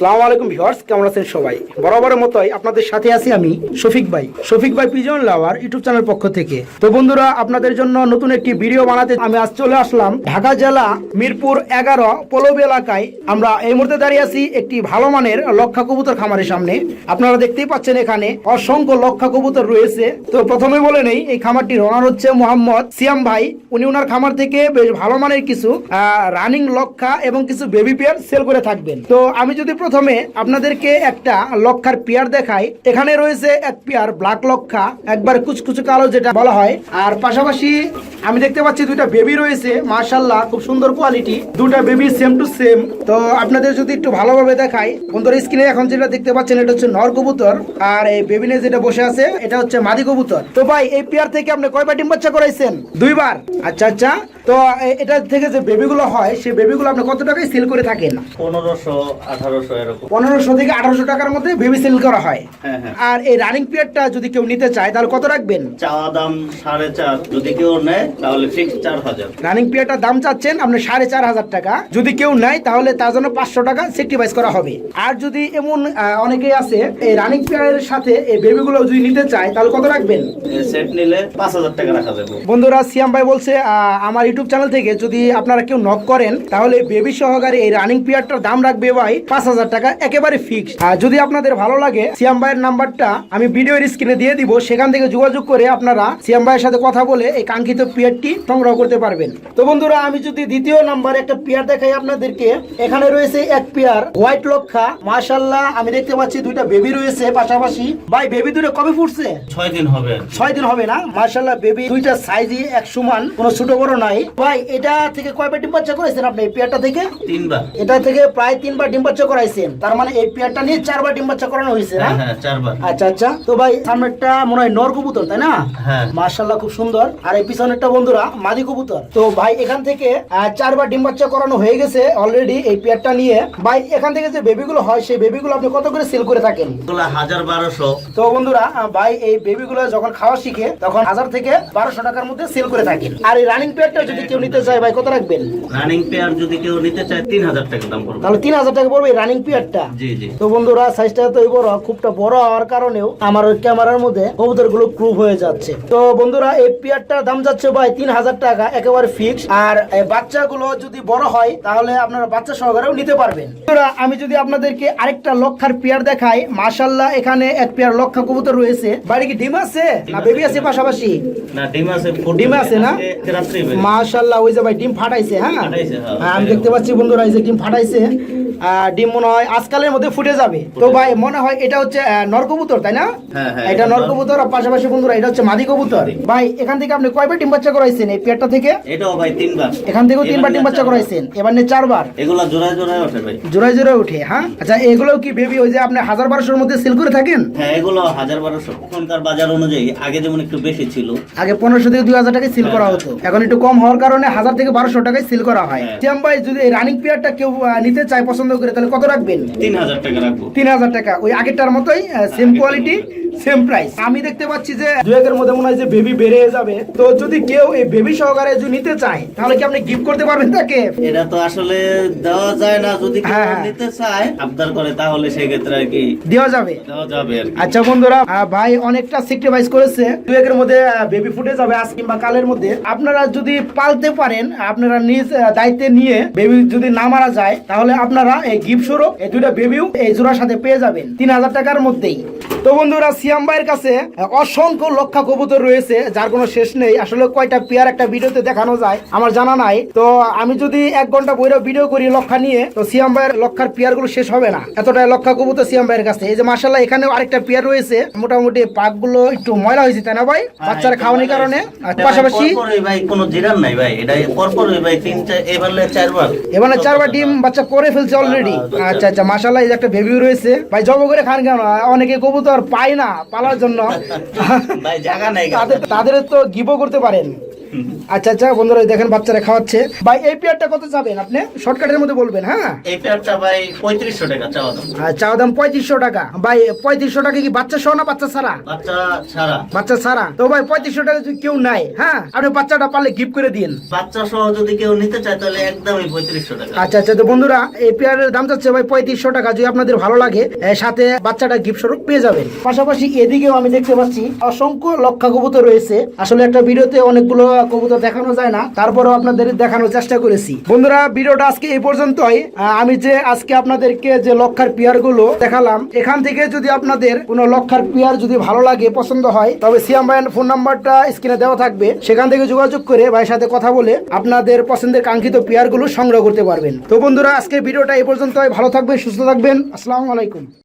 সালাম আলাইকুম ভিউয়ার্স, কেমন আছেন সবাই? বরাবরের মতোই আপনাদের সাথে আছি আমি শফিক ভাই। শফিক ভাই, পিজন ইউটিউব চ্যানেল পক্ষ থেকে। তো বন্ধুরা, আপনাদের জন্য নতুন একটি ভিডিও বানাতে আমি আজ চলে আসলাম ঢাকা জেলা মিরপুর এগারো পলবি এলাকায়। আমরা এই মুহূর্তে দাঁড়িয়ে আছি একটি ভালো মানের লক্ষা কবুতর খামারের সামনে। আপনারা দেখতেই পাচ্ছেন এখানে অসংখ্য লক্ষা কবুতর রয়েছে। তো প্রথমে বলে নেই, এই খামারটির ওনার হচ্ছে মোহাম্মদ সিয়াম ভাই। উনি ওনার খামার থেকে বেশ ভালো মানের কিছু রানিং লক্ষা এবং কিছু বেবি পেয়ার সেল করে থাকবেন। তো আমি যদি প্রথমে আপনাদেরকে একটা লক্ষার পেয়ার দেখাই। এখানে রয়েছে এক পেয়ার ব্ল্যাক লক্ষা, একবার কুচকুচু কালো যেটা বলা হয়। আর পাশাপাশি আমি দেখতে পাচ্ছি দুইটা বেবি রয়েছে মার্শাল্লাহ খুব সুন্দর কোয়ালিটি দুটা বেবি সেম টু সেম তো আপনাদের যদি একটু ভালোভাবে দেখাই, বন্ধুরা স্ক্রিনে এখন যেটা দেখতে পাচ্ছেন, এটা হচ্ছে নর কবুতর। আর এই বেবিনে যেটা বসে আছে, এটা হচ্ছে মাদি কবুতর। তো ভাই, এই পেয়ার থেকে আপনি কয়বার ডিম বাচ্চা করাইছেন? দুইবার। আচ্ছা আচ্ছা। তো এটা থেকে যে বেবিগুলো হয় সেই বেবিগুলো আপনি কত টাকায় সেল করে থাকেন? পনেরোশো আঠারোশো এরকম। পনেরোশো থেকে আঠারোশো টাকার মধ্যে বেবি সেল করা হয়। হ্যাঁ হ্যাঁ। আর এই রানিং পিরিয়ডটা যদি কেউ নিতে চায় তাহলে কত রাখবেন? চাওয়া দাম সাড়ে চার যদি কেউ নেয় তাহলে ফিক্স চার হাজার। রানিং পিরিয়ডটার দাম চাচ্ছেন আপনি সাড়ে চার হাজার টাকা। যদি কেউ নেয় তাহলে তার জন্য পাঁচশো টাকা সেক্টিভাইজ করা হবে। আর যদি এমন অনেকেই আছে এই রানিং পিরিয়ডের সাথে এই বেবিগুলো যদি নিতে চায় তাহলে কত রাখবেন? সেট নিলে পাঁচ হাজার টাকা রাখা যাবে। বন্ধুরা সিয়াম ভাই বলছে আমার ইউটিউব চ্যানেল থেকে যদি আপনারা কেউ নক করেন তাহলে বেবি সহকারে এই রানিং পিরিয়ডটার দাম রাখবে ভাই পাঁচ হাজার টাকা একেবারে ফিক্সড আর যদি আপনাদের ভালো লাগে সিয়াম ভাইয়ের নাম্বারটা আমি ভিডিওর স্ক্রিনে দিয়ে দিব সেখান থেকে যোগাযোগ করে আপনারা সিয়াম ভাইয়ের সাথে কথা বলে এই কাঙ্ক্ষিত পিয়ারটি সংগ্রহ করতে পারবেন। তো বন্ধুরা আমি যদি দ্বিতীয় নাম্বার একটা পিয়ার দেখাই আপনাদেরকে এখানে রয়েছে এক পিয়ার হোয়াইট লক্ষা। মাশাল্লাহ আমি দেখতে পাচ্ছি দুইটা বেবি রয়েছে পাশাপাশি। ভাই বেবি দুটো কবে ফুটছে? ছয় দিন হবে ছয় দিন হবে না? মার্শাল্লাহ বেবি দুইটা সাইজই এক সমান কোনো ছোট বড় নাই। ভাই এটা থেকে কয়বার ডিম বাচ্চা করাইছেন আপনি এই পেয়ারটা থেকে? তিনবার। এটা থেকে প্রায় তিনবার ডিম বাচ্চা করাইছেন। তার মানে এই পেয়ারটা নিয়ে চারবার ডিম বাচ্চা করানো হয়েছে না? হ্যাঁ হ্যাঁ চারবার। আচ্ছা আচ্ছা। তো ভাই সামনেরটা মনে হয় নর কবুতর তাই না? হ্যাঁ। মার্শাল্লাহ খুব সুন্দর। আর এই পিছনেরটা বন্ধুরা মাদি কবুতর। তো ভাই এখান থেকে চারবার ডিম বাচ্চা করানো হয়ে গেছে অলরেডি এই পেয়ারটা নিয়ে। ভাই এখান থেকে যে বেবিগুলো হয় সেই বেবিগুলো আপনি কত করে সেল করে থাকেন? হাজার বারোশো। তো বন্ধুরা ভাই এই বেবিগুলো যখন খাওয়া শিখে তখন হাজার থেকে বারোশো টাকার মধ্যে সেল করে থাকেন। আর এই রানিং পেয়ারটা যদি কেউ নিতে চায় ভাই কত রাখবেন? রানিং পেয়ার যদি কেউ নিতে চায় তিন হাজার টাকা দাম পড়বে। তাহলে তিন হাজার টাকা পড়বে রানিং পেয়ারটা জি জি। তো বন্ধুরা সাইজটা তো বড় খুবটা বড় হওয়ার কারণেও আমার ওই ক্যামেরার মধ্যে কবুতরগুলো ক্রুপ হয়ে যাচ্ছে। তো বন্ধুরা এই পেয়ারটার দাম যাচ্ছে ভাই তিন হাজার টাকা একেবারে ফিক্স আর বাচ্চাগুলো যদি বড় হয় তাহলে আপনারা বাচ্চা সহকারেও নিতে পারবেন। বন্ধুরা আমি যদি আপনাদেরকে আরেকটা লক্ষার পেয়ার দেখাই মাশাল্লাহ এখানে এক পেয়ার লক্ষা কবুতর রয়েছে। বাড়ি কি ডিম আছে? না বেবি আছে। পাশাপাশি? না ডিম আছে ডিম আছে না? মাশাল্লাহ ওই যে ভাই ডিম ফাটাইছে হ্যাঁ? হ্যাঁ। হ্যাঁ, আমি দেখতে পাচ্ছি বন্ধুরা এই যে ডিম ফাটাইছে। ডিম মনে হয় আজকালের মধ্যে ফুটে যাবে। তো ভাই মনে হয় এটা হচ্ছে নরকবুতর তাই না? হ্যাঁ, হ্যাঁ, এটা নরকবুতর আর পাশাপাশি বন্ধুরা এটা হচ্ছে মাদি কবুতর ভাই এখান থেকে আপনি কয়বার ডিম বাচ্চা করাইছেন এই পেয়ারটা থেকে? এটাও ভাই তিনবার। এখান থেকেও তিনবার ডিম বাচ্চা করাইছেন। এবার নিয়ে চারবার। এগুলা জোড়ায় জোড়ায় ওঠে ভাই। জোড়ায় জোড়ায় উঠে হ্যাঁ? আচ্ছা এগুলো কি বেবি ওই যে আপনি হাজার বারোশোর মধ্যে সেল করে থাকেন? হ্যাঁ এগুলো হাজার বারোশো। এখনকার বাজার অনুযায়ী আগে যেমন একটু বেশি ছিল। আগে পনেরোশো থেকে দুই হাজার টাকায় সিল করা হতো। এখন একটু কম হওয়ার কারণে হাজার থেকে বারোশো টাকায় সিল করা হয়। চেম্বাই শ্যাম ভাই যদি রানিং পেয়ারটা কেউ নিতে চায় পছন্দ করে তাহলে কত রাখবেন? তিন হাজার টাকা রাখব। তিন হাজার টাকা। ওই আগেরটার মতোই সেম কোয়ালিটি সেম প্রাইস আমি দেখতে পাচ্ছি যে দু একের মধ্যে মনে হয় যে বেবি বেড়ে যাবে। তো যদি কেউ এই বেবি সহকারে যদি নিতে চায় তাহলে কি আপনি গিফট করতে পারবেন তাকে? এটা তো আসলে দেওয়া যায় না যদি কেউ হ্যাঁ, হ্যাঁ। নিতে চায় আবদার করে তাহলে সেই ক্ষেত্রে আর কি দেওয়া যাবে? দেওয়া যাবে আর আচ্ছা বন্ধুরা ভাই অনেকটা সেক্রিফাইস করেছে। দু একের মধ্যে বেবি ফুটে যাবে আজ কিংবা কালের মধ্যে। আপনারা যদি পালতে পারেন আপনারা নিজ দায়িত্বে নিয়ে বেবি যদি না মারা যায় তাহলে আপনারা এই গিফট স্বরূপ এই দুইটা বেবিও এই জোড়ার সাথে পেয়ে যাবেন। তিন হাজার টাকার মধ্যেই। তো বন্ধুরা সিয়াম ভাইয়ের কাছে অসংখ্য লক্ষা কবুতর রয়েছে যার কোনো শেষ নেই। আসলে কয়টা পেয়ার একটা ভিডিওতে দেখানো যায় আমার জানা নাই। তো আমি যদি এক ঘণ্টা বইরা ভিডিও করি লক্ষা নিয়ে তো সিয়াম ভাইয়ের লক্ষার পেয়ারগুলো শেষ হবে না। এতটাই লক্ষা কবুতর সিয়াম ভাইয়ের কাছে। এই যে মার্শাল্লাহ এখানেও আরেকটা পেয়ার রয়েছে। মোটামুটি পাকগুলো একটু ময়লা হয়েছে তাই না ভাই? বাচ্চারা খাওয়ানোর কারণে। পাশাপাশি ভাই কোনো জিরান নাই ভাই। এটা পরপরই ভাই তিন চার এবারে চারবার। এবারে চারবার ডিম বাচ্চা করে ফেলছে অলরেডি আচ্ছা আচ্ছা মাশাল্লাহ এই যে একটা বেবি রয়েছে। ভাই জব করে খান কেন? অনেকে কবুতর পায় না পালার জন্য। তাদের তাদের তো গিভও করতে পারেন। আচ্ছা আচ্ছা বন্ধুরা দেখেন বাচ্চারা খাওয়াচ্ছে। ভাই এই পেয়ারটা কত যাবেন আপনি? শর্টকাটের মধ্যে বলবেন হ্যাঁ? এই পেয়ারটা ভাই পঁয়ত্রিশশো টাকা চাওয়া দাম। চাওয়া দাম পঁয়ত্রিশশো টাকা। ভাই পঁয়ত্রিশশো টাকা কি বাচ্চা সহ না বাচ্চা ছাড়া? বাচ্চা ছাড়া। বাচ্চা ছাড়া। তো ভাই পঁয়ত্রিশশো টাকা যদি কেউ নাই হ্যাঁ? আপনি বাচ্চাটা পারলে গিফট করে দিন বাচ্চা সহ যদি কেউ নিতে চায় তাহলে একদমই পঁয়ত্রিশশো টাকা। আচ্ছা আচ্ছা তো বন্ধুরা এই পেয়ারের দাম যাচ্ছে ভাই পঁয়ত্রিশশো টাকা। যদি আপনাদের ভালো লাগে এর সাথে বাচ্চাটা গিফট স্বরূপ পেয়ে যাবেন। পাশাপাশি এদিকেও আমি দেখতে পাচ্ছি অসংখ্য লক্ষা কবুতর রয়েছে। আসলে একটা ভিডিওতে অনেকগুলো কবুতর দেখানো যায় না, তারপরেও আপনাদের দেখানোর চেষ্টা করেছি। বন্ধুরা, ভিডিওটা আজকে এই পর্যন্তই। আমি যে আজকে আপনাদেরকে যে লক্ষার পেয়ারগুলো দেখালাম, এখান থেকে যদি আপনাদের কোনো লক্ষার পেয়ার যদি ভালো লাগে, পছন্দ হয়, তবে সিয়াম ভাইয়ের ফোন নাম্বারটা স্ক্রিনে দেওয়া থাকবে। সেখান থেকে যোগাযোগ করে ভাইয়ের সাথে কথা বলে আপনাদের পছন্দের কাঙ্ক্ষিত পেয়ারগুলো সংগ্রহ করতে পারবেন। তো বন্ধুরা আজকে ভিডিওটা এই পর্যন্তই। ভালো থাকবেন, সুস্থ থাকবেন। আসসালামু আলাইকুম।